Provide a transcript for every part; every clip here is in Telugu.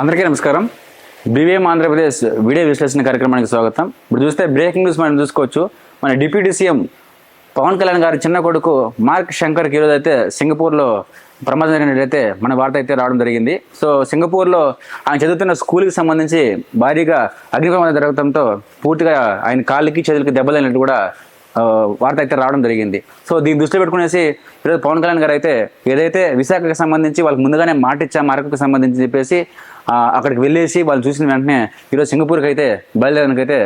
అందరికీ నమస్కారం. బీవీఎం ఆంధ్రప్రదేశ్ వీడియో విశ్లేషణ కార్యక్రమానికి స్వాగతం. ఇప్పుడు చూస్తే బ్రేకింగ్ న్యూస్ మనం చూసుకోవచ్చు. మన డిప్యూటీ సీఎం పవన్ కళ్యాణ్ గారి చిన్న కొడుకు మార్క్ శంకర్కి ఈరోజు అయితే సింగపూర్లో ప్రమాదం జరిగినట్లయితే మన వార్త అయితే రావడం జరిగింది. సో సింగపూర్లో ఆయన చదువుతున్న స్కూల్కి సంబంధించి భారీగా అగ్ని ప్రమాదం జరగడంతో పూర్తిగా ఆయన కాళ్ళకి చేతులకి దెబ్బలైనట్టు కూడా వార్త అయితే రావడం జరిగింది. సో దీన్ని దృష్టిలో పెట్టుకునేసి ఈరోజు పవన్ కళ్యాణ్ గారు అయితే ఏదైతే విశాఖకి సంబంధించి వాళ్ళకి ముందుగానే మాట ఇచ్చా సంబంధించి చెప్పేసి అక్కడికి వెళ్ళేసి వాళ్ళు చూసిన వెంటనే ఈరోజు సింగపూర్కి అయితే బయలుదేరడానికైతే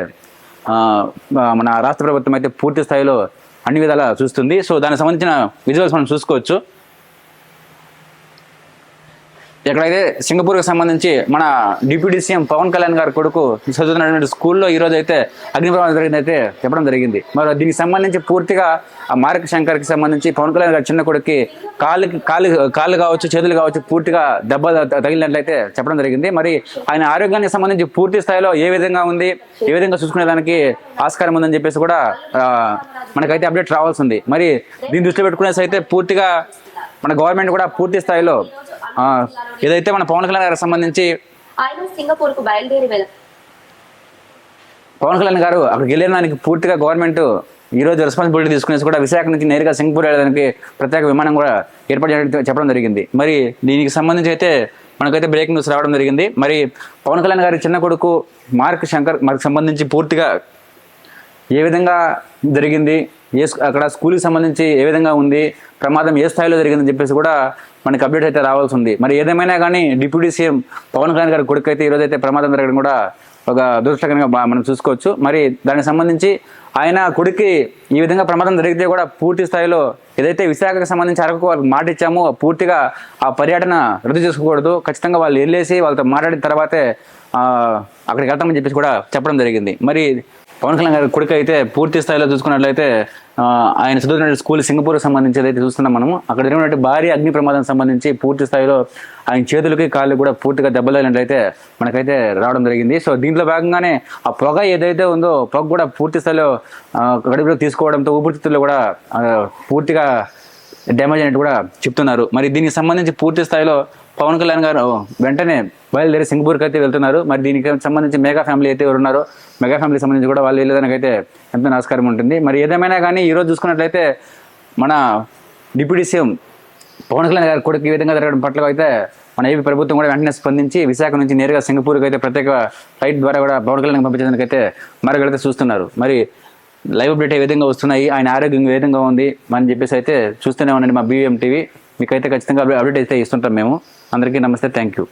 మన రాష్ట్ర ప్రభుత్వం అయితే పూర్తి స్థాయిలో అన్ని విధాలా చూస్తుంది. సో దానికి సంబంధించిన విజువల్స్ మనం చూసుకోవచ్చు. ఎక్కడైతే సింగపూర్కి సంబంధించి మన డిప్యూటీ సీఎం పవన్ కళ్యాణ్ గారి కొడుకు చదువుతున్నటువంటి స్కూల్లో ఈ రోజు అయితే అగ్ని ప్రమాదం జరిగిందైతే చెప్పడం జరిగింది. మరి దీనికి సంబంధించి పూర్తిగా ఆ మార్క్ శంకర్కి సంబంధించి పవన్ కళ్యాణ్ గారి చిన్న కొడుక్కి కాలు కాలు కాళ్ళు కావచ్చు చేతులు కావచ్చు పూర్తిగా దెబ్బ తగిలినట్లయితే చెప్పడం జరిగింది. మరి ఆయన ఆరోగ్యానికి సంబంధించి పూర్తి స్థాయిలో ఏ విధంగా ఉంది ఏ విధంగా చూసుకునే దానికి ఆస్కారం ఉందని చెప్పేసి కూడా మనకైతే అప్డేట్ రావాల్సి ఉంది. మరి దీన్ని దృష్టిలో పెట్టుకునేసి అయితే పూర్తిగా మన గవర్నమెంట్ కూడా పూర్తి స్థాయిలో ఏదైతే మన పవన్ కళ్యాణ్ గారికి సంబంధించి ఆయన సింగపూర్కు బయలుదేరి పవన్ కళ్యాణ్ గారు అక్కడికి వెళ్ళడానికి పూర్తిగా గవర్నమెంట్ ఈ రోజు రెస్పాన్సిబిలిటీ తీసుకునేసి కూడా విశాఖ నుంచి నేరుగా సింగపూర్ వెళ్ళడానికి ప్రత్యేక విమానం కూడా ఏర్పాటు చేయడం చెప్పడం జరిగింది. మరి దీనికి సంబంధించి అయితే మనకైతే బ్రేకింగ్ న్యూస్ రావడం జరిగింది. మరి పవన్ కళ్యాణ్ గారి చిన్న కొడుకు మార్క్ శంకర్ మనకు సంబంధించి పూర్తిగా ఏ విధంగా జరిగింది? ఏ స్కూ- అక్కడ స్కూల్కి సంబంధించి ఏ విధంగా ఉంది? ప్రమాదం ఏ స్థాయిలో జరిగిందని చెప్పేసి కూడా మనకి అప్డేట్ అయితే రావాల్సి ఉంది. మరి ఏదేమైనా కానీ డిప్యూటీ సీఎం పవన్ కళ్యాణ్ గారి కొడుకు అయితే ఈరోజు అయితే ప్రమాదం జరగడం కూడా ఒక దురదృష్టకరంగా మనం చూసుకోవచ్చు. మరి దానికి సంబంధించి ఆయన కొడుక్కి ఈ విధంగా ప్రమాదం జరిగితే కూడా పూర్తి స్థాయిలో ఏదైతే విశాఖకు సంబంధించి అరకు వాళ్ళకి మాట ఇచ్చామో పూర్తిగా ఆ పర్యటన రద్దు చేసుకోకూడదు. ఖచ్చితంగా వాళ్ళు వెళ్ళేసి వాళ్ళతో మాట్లాడిన తర్వాతే అక్కడికి వెళ్తామని చెప్పేసి కూడా చెప్పడం జరిగింది. మరి పవన్ కళ్యాణ్ గారి కొడుకు అయితే పూర్తి స్థాయిలో చూసుకున్నట్లయితే ఆయన చదువుతున్న స్కూల్ సింగపూర్ సంబంధించి అయితే చూస్తున్నాం మనము. అక్కడ జరిగినటువంటి భారీ అగ్ని ప్రమాదం సంబంధించి పూర్తి స్థాయిలో ఆయన చేతులకి కాళ్ళు కూడా పూర్తిగా దెబ్బలైనట్లయితే మనకైతే రావడం జరిగింది. సో దీంట్లో భాగంగానే ఆ పొగ ఏదైతే ఉందో పొగ కూడా పూర్తి స్థాయిలో గడుపులో తీసుకోవడంతో ఊపిరితిత్తుల్లో కూడా పూర్తిగా డ్యామేజ్ అయినట్టు కూడా చెప్తున్నారు. మరి దీనికి సంబంధించి పూర్తి స్థాయిలో పవన్ కళ్యాణ్ గారు వెంటనే బయలుదేరి సింగపూర్కి అయితే వెళ్తున్నారు. మరి దీనికి సంబంధించి మెగా ఫ్యామిలీ అయితే ఎవరు ఉన్నారో మెగా ఫ్యామిలీ సంబంధించి కూడా వాళ్ళు వెళ్ళేదానికైతే ఎంతో నమస్కారం ఉంటుంది. మరి ఏదేమైనా కానీ ఈరోజు చూసుకున్నట్లయితే మన డిప్యూటీ సీఎం పవన్ కళ్యాణ్ గారి కొడుకు ఈ విధంగా జరగడం పట్ల అయితే మన ఏపీ ప్రభుత్వం కూడా వెంటనే స్పందించి విశాఖ నుంచి నేరుగా సింగపూర్కి అయితే ప్రత్యేక ఫ్లైట్ ద్వారా కూడా పవన్ కళ్యాణ్ పంపించడానికి అయితే మరొకరైతే చూస్తున్నారు. మరి లైవ్ అప్డేట్ ఏ విధంగా వస్తున్నాయి? ఆయన ఆరోగ్యం ఏ విధంగా ఉంది? అని చెప్పేసి అయితే చూస్తూనే ఉండండి మా బీవీఎం టీవీ మీకైతే ఖచ్చితంగా అప్డేట్ అయితే ఇస్తుంటాం మేము. అందరికీ నమస్తే థ్యాంక్ యూ.